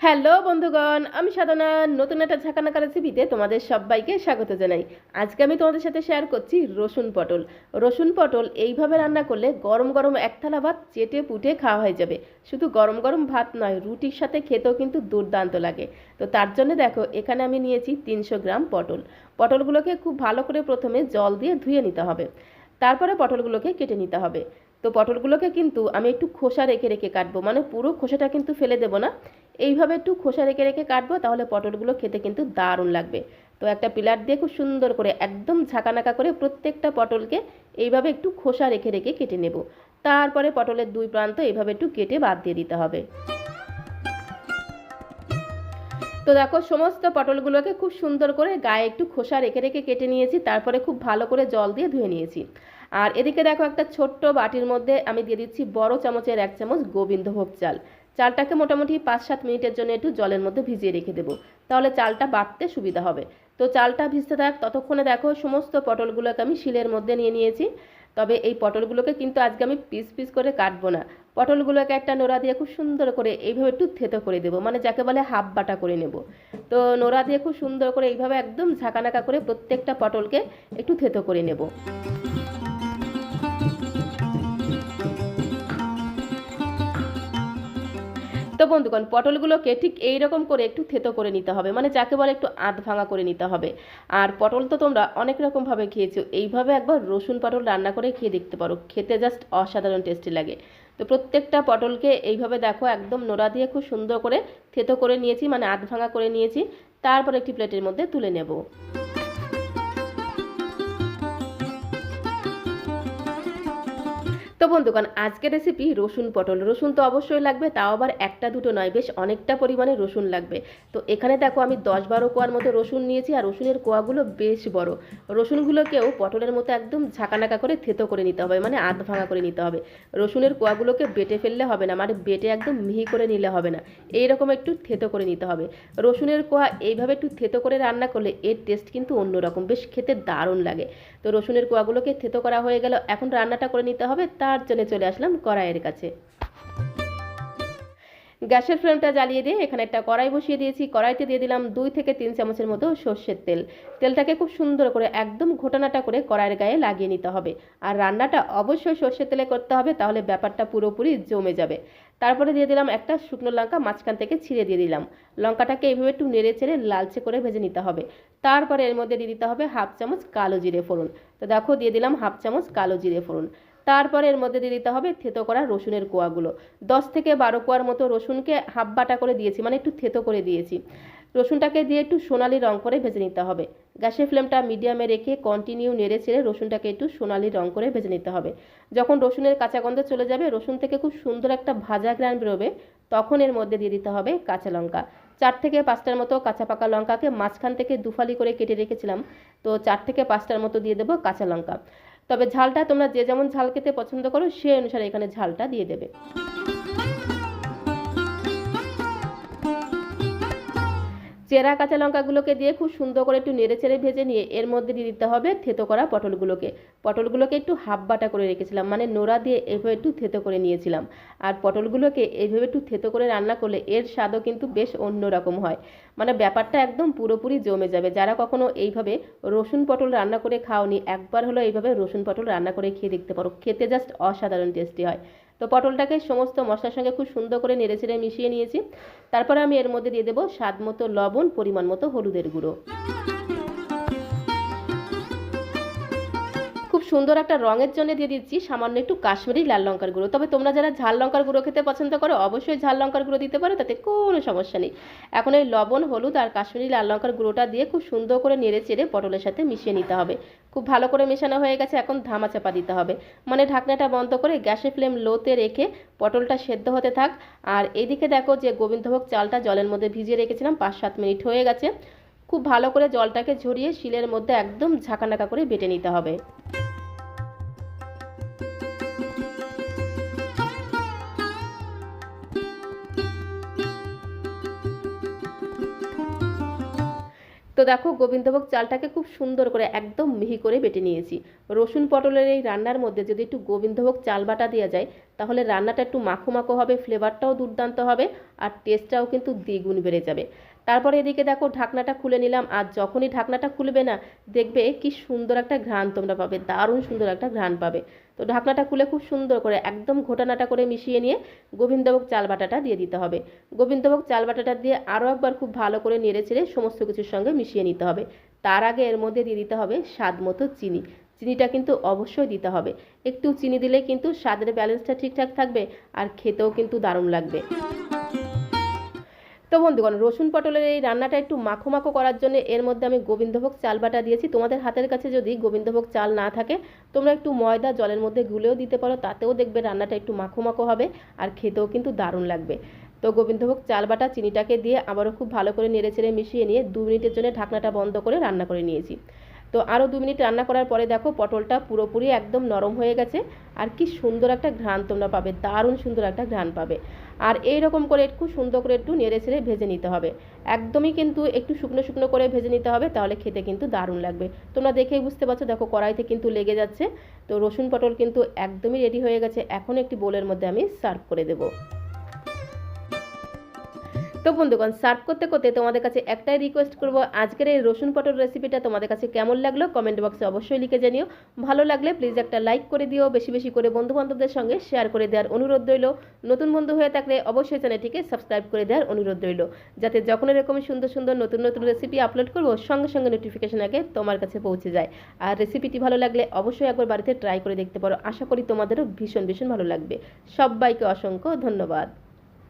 Hello বন্ধুগণ, আমি সাধনা, নতুন একটা ঝাঁকানাকা রেসিপিতে তোমাদের সবাইকে স্বাগত জানাই। আজকে আমি তোমাদের সাথে শেয়ার করছি রসুন পটল। রসুন পটল এইভাবে রান্না করলে গরম গরম এক থালা ভাত চেটে পুটে খাওয়া হয়ে যাবে। শুধু গরম গরম ভাত নয়, রুটির সাথে খেতেও কিন্তু দুর্দান্ত লাগে। তো তার জন্য দেখো, এখানে আমি নিয়েছি তিনশো গ্রাম পটল। পটলগুলোকে খুব ভালো করে প্রথমে জল দিয়ে ধুয়ে নিতে হবে। তারপরে পটলগুলোকে কেটে নিতে হবে। তো পটলগুলোকে কিন্তু আমি একটু খোসা রেখে রেখে কাটবো। মানে পুরো খোসাটা কিন্তু ফেলে দেবো না। এইভাবে একটু খোসা রেখে রেখে কাটবো, তাহলে পটলগুলো খেতে কিন্তু দারুণ লাগবে। তো একটা পিলার দিয়ে খুব সুন্দর করে একদম ঝাঁকানাকা করে প্রত্যেকটা পটলকে এইভাবে একটু খোসা রেখে রেখে কেটে নেব। তারপরে পটলের দুই প্রান্ত এইভাবে একটু কেটে বাদ দিয়ে দিতে হবে। তো দেখো, সমস্ত পটলগুলোকে খুব সুন্দর করে গায়ে একটু খোসা রেখে রেখে কেটে নিয়েছি, তারপরে খুব ভালো করে জল দিয়ে ধুয়ে নিয়েছি। আর এদিকে দেখো একটা ছোট্ট বাটির মধ্যে আমি দিয়ে দিচ্ছি বড় চামচের এক চামচ গোবিন্দভোগ চাল। চালটাকে মোটামুটি পাঁচ সাত মিনিটের জন্য একটু জলের মধ্যে ভিজিয়ে রেখে দেবো। তাহলে চালটা বাটতে সুবিধা হবে। তো চালটা ভিজতে থাক, ততক্ষণে দেখো সমস্ত পটলগুলোকে আমি শিলের মধ্যে নিয়ে নিয়েছি। তবে এই পটলগুলোকে কিন্তু আজকে আমি পিস পিস করে কাটবো না। পটলগুলোকে একটা নোড়া দিয়ে খুব সুন্দর করে এইভাবে একটু থেতো করে দেবো মানে যাকে বলে হাফ বাটা করে নেব। তো নোড়া দিয়ে খুব সুন্দর করে এইভাবে একদম ঝাঁকানাকা করে প্রত্যেকটা পটলকে একটু থেতো করে নেব। তো বন্ধুগণ, পটলগুলোকে ঠিক এই রকম করে একটু থেতো করে নিতে হবে। মানে যাকে বলে একটু আধ ভাঙা করে নিতে হবে। আর পটল তো তোমরা অনেক রকমভাবে খেয়েছো। এইভাবে একবার রসুন পটল রান্না করে খেয়ে দেখতে পারো। খেতে জাস্ট অসাধারণ টেস্টি লাগে। তো প্রত্যেকটা পটলকে এইভাবে দেখো, একদম নোড়া দিয়ে খুব সুন্দর করে থেতো করে নিয়েছি মানে আধ ভাঙা করে নিয়েছি। তারপর একটি প্লেটের মধ্যে তুলে নেব। তো বন্ধুগণ, আজকের রেসিপি রসুন পটল। রসুন তো অবশ্যই লাগবে, তাও আবার একটা দুটো নয়, বেশ অনেকটা পরিমাণে রসুন লাগবে। তো এখানে দেখো, আমি দশ বারো কোয়ার মতো রসুন নিয়েছি, আর রসুনের কোয়াগুলো বেশ বড়। রসুনগুলোকেও পটলের মতো একদম ঝাঁকানাকা করে থেতো করে নিতে হবে মানে আধ ভাঙা করে নিতে হবে। রসুনের কোয়াগুলোকে বেটে ফেললে হবে না মানে বেটে একদম মিহি করে নিলে হবে না। এইরকম একটু থেতো করে নিতে হবে। রসুনের কোয়া এইভাবে একটু থেতো করে রান্না করলে এর টেস্ট কিন্তু অন্যরকম, বেশ খেতে দারুণ লাগে। তো রসুনের কোয়াগুলোকে থেতো করা হয়ে গেল, এখন রান্নাটা করে নিতে হবে তার জন্য চলে আসলাম কড়াইয়ের কাছে। গ্যাসের ফ্লেমটা জ্বালিয়ে দিয়ে এখানে একটা কড়াই বসিয়ে দিয়েছি। কড়াইতে দিয়ে দিলাম দুই থেকে তিন চামচের মতো সর্ষের তেল। তেলটাকে খুব সুন্দর করে একদম ঘোটানাটা করে কড়াইয়ের গায়ে লাগিয়ে নিতে হবে। আর রান্নাটা অবশ্যই সর্ষের তেলে করতে হবে, তাহলে ব্যাপারটা পুরোপুরি জমে যাবে। তারপরে দিয়ে দিলাম একটা শুকনো লঙ্কা মাঝখান থেকে ছিঁড়ে দিয়ে দিলাম। লঙ্কাটাকে এইভাবে একটু নেড়ে চেড়ে লালচে করে ভেজে নিতে হবে। তারপরে এর মধ্যে দিয়ে দিতে হবে হাফ চামচ কালো জিরে ফোড়ন। তো দেখো, দিয়ে দিলাম হাফ চামচ কালো জিরে ফোড়ন। তারপরে এর মধ্যে দিয়ে দিতে হবে থেতো করা রসুনের কোয়াগুলো। দশ থেকে বারো কোয়ার মতো রসুনকে হাফ বাটা করে দিয়েছি মানে একটু থেতো করে দিয়েছি। রসুনটাকে দিয়ে একটু সোনালি রং করে ভেজে নিতে হবে। গ্যাসের ফ্লেমটা মিডিয়ামে রেখে কন্টিনিউ নেড়ে ছেড়ে রসুনটাকে একটু সোনালি রং করে ভেজে নিতে হবে। যখন রসুনের কাঁচা গন্ধ চলে যাবে, রসুন থেকে খুব সুন্দর একটা ভাজা গ্রান বেরোবে, তখন এর মধ্যে দিয়ে দিতে হবে কাঁচা লঙ্কা। চার থেকে পাঁচটার মতো কাঁচা পাকা লঙ্কাকে মাঝখান থেকে দুফালি করে কেটে রেখেছিলাম, তো চার থেকে পাঁচটার মতো দিয়ে দেবো কাঁচা লঙ্কা। তবে ঝালটা তোমরা যে যেমন ঝাল খেতে পছন্দ করো সে অনুসারে এখানে ঝালটা দিয়ে দেবে। চেরা কাঁচা লঙ্কাগুলোকে দিয়ে খুব সুন্দর করে একটু নেড়ে চেড়ে ভেজে নিয়ে এর মধ্যে দিয়ে দিতে হবে থেতো করা পটলগুলোকে। পটলগুলোকে একটু হাফ বাটা করে রেখেছিলাম মানে নোড়া দিয়ে এভাবে একটু থেতো করে নিয়েছিলাম। আর পটলগুলোকে এইভাবে একটু থেতো করে রান্না করলে এর স্বাদও কিন্তু বেশ অন্যরকম হয়। মানে ব্যাপারটা একদম পুরোপুরি জমে যাবে। যারা কখনো এইভাবে রসুন পটল রান্না করে খাওনি, একবার হলো এইভাবে রসুন পটল রান্না করে খেয়ে দেখতে পারো। খেতে জাস্ট অসাধারণ টেস্টি হয়। তো পটলটাকে সমস্ত মশলার সঙ্গে খুব সুন্দর করে নেড়ে ছেড়ে মিশিয়ে নিয়েছি। তারপরে আমি এর মধ্যে দিয়ে দেবো স্বাদ মতো লবণ, পরিমাণ মতো হলুদের গুঁড়ো। খুব সুন্দর একটা রঙের জন্য দিয়ে দিচ্ছি সামান্য একটু কাশ্মীরি লাল লঙ্কার গুঁড়ো। তবে তোমরা যারা ঝাল লঙ্কার গুঁড়ো খেতে পছন্দ করো, অবশ্যই ঝাল লঙ্কার গুঁড়ো দিতে পারো, তাতে কোনো সমস্যা নেই। এখন এই লবণ, হলুদ আর কাশ্মীরি লাল লঙ্কার গুঁড়োটা দিয়ে খুব সুন্দর করে নেড়ে চেড়ে পটলের সাথে মিশিয়ে নিতে হবে। খুব ভালো করে মেশানো হয়ে গেছে, এখন ধামা চাপা দিতে হবে। মানে ঢাকনাটা বন্ধ করে গ্যাসের ফ্লেম লোতে রেখে পটলটা সেদ্ধ হতে থাক। আর এদিকে দেখো যে গোবিন্দভোগ চালটা জলের মধ্যে ভিজিয়ে রেখেছিলাম পাঁচ সাত মিনিট হয়ে গেছে। খুব ভালো করে জলটাকে ঝরিয়ে শিলের মধ্যে একদম ঝাঁকানাকা করে বেটে নিতে হবে। তো দেখো গোবিন্দভোগ চালটাকে খুব সুন্দর করে একদম মিহি করে বেটে নিয়েছি। রসুন পটলের এই রান্নার মধ্যে যদি একটু গোবিন্দভোগ চাল বাটা দেওয়া যায়, তাহলে রান্নাটা একটু মাখো মাখো হবে ফ্লেভারটাও দুর্দান্ত হবে, আর টেস্টটাও কিন্তু দ্বিগুণ বেড়ে যাবে। তারপরে এদিকে দেখো ঢাকনাটা খুলে নিলাম, আর যখনই ঢাকনাটা খুলবে না, দেখবে কি সুন্দর একটা ঘ্রাণ তোমরা পাবে, দারুণ সুন্দর একটা ঘ্রাণ পাবে। তো ঢাকনাটা খুলে খুব সুন্দর করে একদম ঘোটানাটা করে মিশিয়ে নিয়ে গোবিন্দভোগ চাল বাটাটা দিয়ে দিতে হবে। গোবিন্দভোগ চাল বাটাটা দিয়ে আরও একবার খুব ভালো করে নেড়ে চেড়ে সমস্ত কিছুর সঙ্গে মিশিয়ে নিতে হবে। তার আগে এর মধ্যে দিয়ে দিতে হবে স্বাদ মতো চিনি। চিনিটা কিন্তু অবশ্যই দিতে হবে। একটু চিনি দিলে কিন্তু স্বাদের ব্যালেন্সটা ঠিকঠাক থাকবে, আর খেতেও কিন্তু দারুণ লাগবে। তো বন্ধুগণ, রসুন পটলের এই রান্নাটা একটু মাখো মাখো করার জন্য এর মধ্যে আমি গোবিন্দভোগ চাল বাটা দিয়েছি। তোমাদের হাতের কাছে যদি গোবিন্দভোগ চাল না থাকে, তোমরা একটু ময়দা জলের মধ্যে গুলেও দিতে পারো, তাতেও দেখবে রান্নাটা একটু মাখো মাখো হবে আর খেতেও কিন্তু দারুণ লাগবে। তো গোবিন্দভোগ চাল বাটা চিনিটাকে দিয়ে আবারও খুব ভালো করে নেড়ে চেড়ে মিশিয়ে নিয়ে দু মিনিটের জন্য ঢাকনাটা বন্ধ করে রান্না করে নিয়েছি। তো আরও দু মিনিট রান্না করার পরে দেখো পটলটা পুরোপুরি একদম নরম হয়ে গেছে। আর কি সুন্দর একটা ঘ্রাণ তোমরা পাবে, দারুণ সুন্দর একটা ঘ্রাণ পাবে। আর এই রকম করে একটু সুন্দর করে একটু নেড়ে ছেড়ে ভেজে নিতে হবে। একদমই কিন্তু একটু শুকনো শুকনো করে ভেজে নিতে হবে, তাহলে খেতে কিন্তু দারুণ লাগবে। তোমরা দেখেই বুঝতে পারছ, দেখো কড়াইতে কিন্তু লেগে যাচ্ছে। তো রসুন পটল কিন্তু একদমই রেডি হয়ে গেছে। এখন একটি বোলের মধ্যে আমি সার্ভ করে দেবো। তো বন্ধুগণ সার্ভ করতে করতে তোমাদের কাছে একটাই রিকোয়েস্ট করব, আজকের এই রসুন পটল রেসিপিটা তোমাদের কাছে কেমন লাগল কমেন্ট বক্সে অবশ্যই লিখে জানিও। ভালো লাগলে প্লিজ একটা লাইক করে দিও, বেশি বেশি করে বন্ধু বান্ধবদের সঙ্গে শেয়ার করে দেওয়ার অনুরোধ রইল। নতুন বন্ধু হয়ে থাকলে অবশ্যই চ্যানেলটিকে সাবস্ক্রাইব করে দেওয়ার অনুরোধ রইল। যাতে যখন এরকম সুন্দর সুন্দর নতুন নতুন রেসিপি আপলোড করব, সঙ্গে সঙ্গে নোটিফিকেশন আগে তোমার কাছে পৌঁছে যায়। আর রেসিপিটি ভালো লাগলে অবশ্যই একবার বাড়িতে ট্রাই করে দেখতে পারো। আশা করি তোমাদেরও ভীষণ ভীষণ ভালো লাগবে। সবাইকে অসংখ্য ধন্যবাদ।